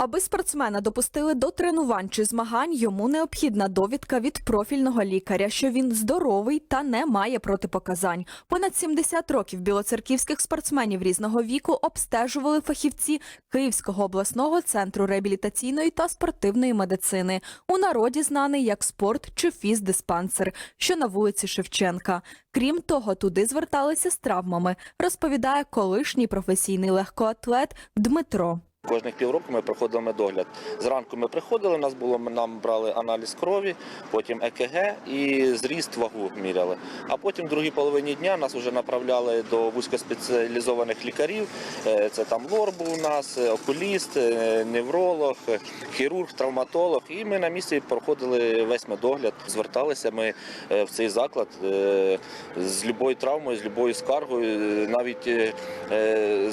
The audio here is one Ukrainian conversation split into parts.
Аби спортсмена допустили до тренувань чи змагань, йому необхідна довідка від профільного лікаря, що він здоровий та не має протипоказань. Понад 70 років білоцерківських спортсменів різного віку обстежували фахівці Київського обласного центру реабілітаційної та спортивної медицини. У народі знаний як спорт чи фіздиспансер, що на вулиці Шевченка. Крім того, туди зверталися з травмами, розповідає колишній професійний легкоатлет Дмитро. Кожних півроку ми проходили медогляд. Зранку ми приходили, нас було нам брали аналіз крові, потім ЕКГ і зріст вагу міряли. А потім в другій половині дня нас вже направляли до вузькоспеціалізованих лікарів. Е, Це там лор був у нас, е, окуліст, е, невролог, хірург, травматолог. І ми на місці проходили весь медогляд. Зверталися ми в цей заклад з любою травмою, з любою скаргою, навіть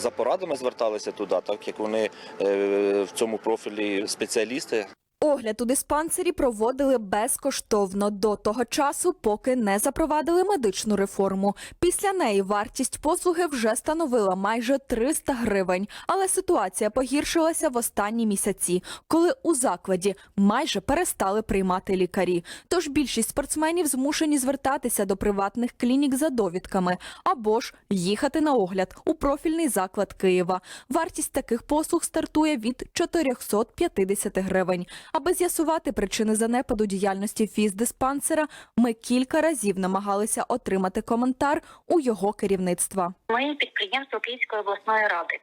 за порадами зверталися туди, так як вони в цьому профілі спеціалісти. Огляд у диспансері проводили безкоштовно до того часу, поки не запровадили медичну реформу. Після неї вартість послуги вже становила майже 300 гривень. Але ситуація погіршилася в останні місяці, коли у закладі майже перестали приймати лікарі. Тож більшість спортсменів змушені звертатися до приватних клінік за довідками або ж їхати на огляд у профільний заклад Києва. Вартість таких послуг стартує від 450 гривень. Аби з'ясувати причини занепаду діяльності фіздиспансера, ми кілька разів намагалися отримати коментар у його керівництва. Ми підприємство Київської обласної ради,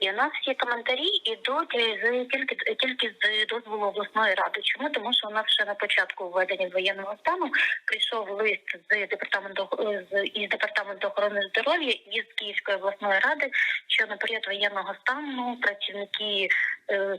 і у нас всі коментарі йдуть з тільки тільки з дозволу обласної ради. Чому тому, що у нас ще на початку введення воєнного стану прийшов лист з департаменту з із департаменту охорони здоров'я і з Київської обласної ради, що на період воєнного стану працівники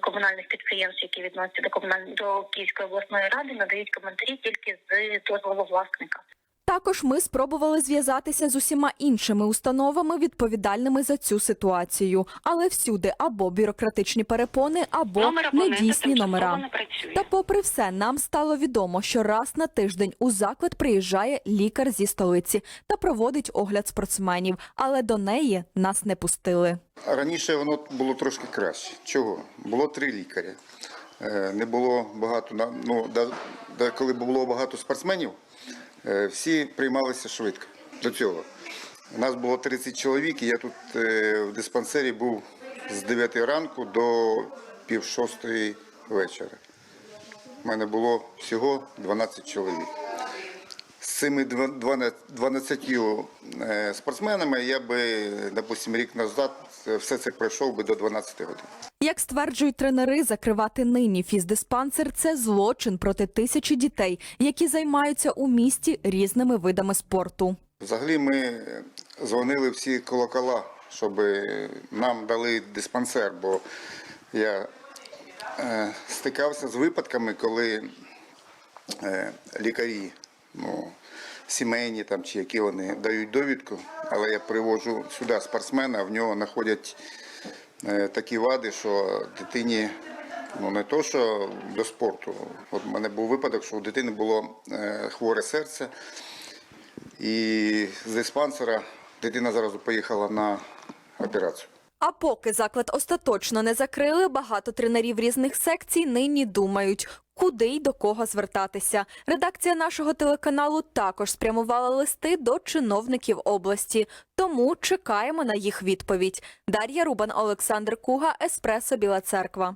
комунальних підприємств, які відносяться до комунальної до Київської обласної ради, надають коментарі тільки з дозволу власника. Також ми спробували зв'язатися з усіма іншими установами, відповідальними за цю ситуацію, але всюди або бюрократичні перепони, або Номер недійсні номера. не. Та, попри все, нам стало відомо, що раз на тиждень у заклад приїжджає лікар зі столиці та проводить огляд спортсменів, але до неї нас не пустили. Раніше воно було трошки краще. Чого? Було три лікаря. Е, Не було багато на- ну, коли було багато спортсменів, всі приймалися швидко до цього. У нас було 30 чоловік, і я тут е, в диспансері був з 9 ранку до пів шостої вечора. У мене було всього 12 чоловік. З цими два- двана- 12 е, спортсменами я би, допустим, рік назад все це пройшов би до 12 годин. Як стверджують тренери, закривати нині фіздиспансер – це злочин проти тисячі дітей, які займаються у місті різними видами спорту. Взагалі ми дзвонили всі колокола, щоб нам дали диспансер, бо я е, стикався з випадками, коли е, лікарі, ну, сімейні там, чи які вони дають довідку, але я привожу сюди спортсмена, в нього знаходять е, такі вади, що дитині ну, не то, що до спорту. От у мене був випадок, що у дитини було е, хворе серце. І з диспансера дитина зразу поїхала на операцію. А поки заклад остаточно не закрили, багато тренерів різних секцій нині думають, куди й до кого звертатися. Редакція нашого телеканалу також спрямувала листи до чиновників області, тому чекаємо на їх відповідь. Дар'я Рубан, Олександр Куга, Еспресо Біла Церква.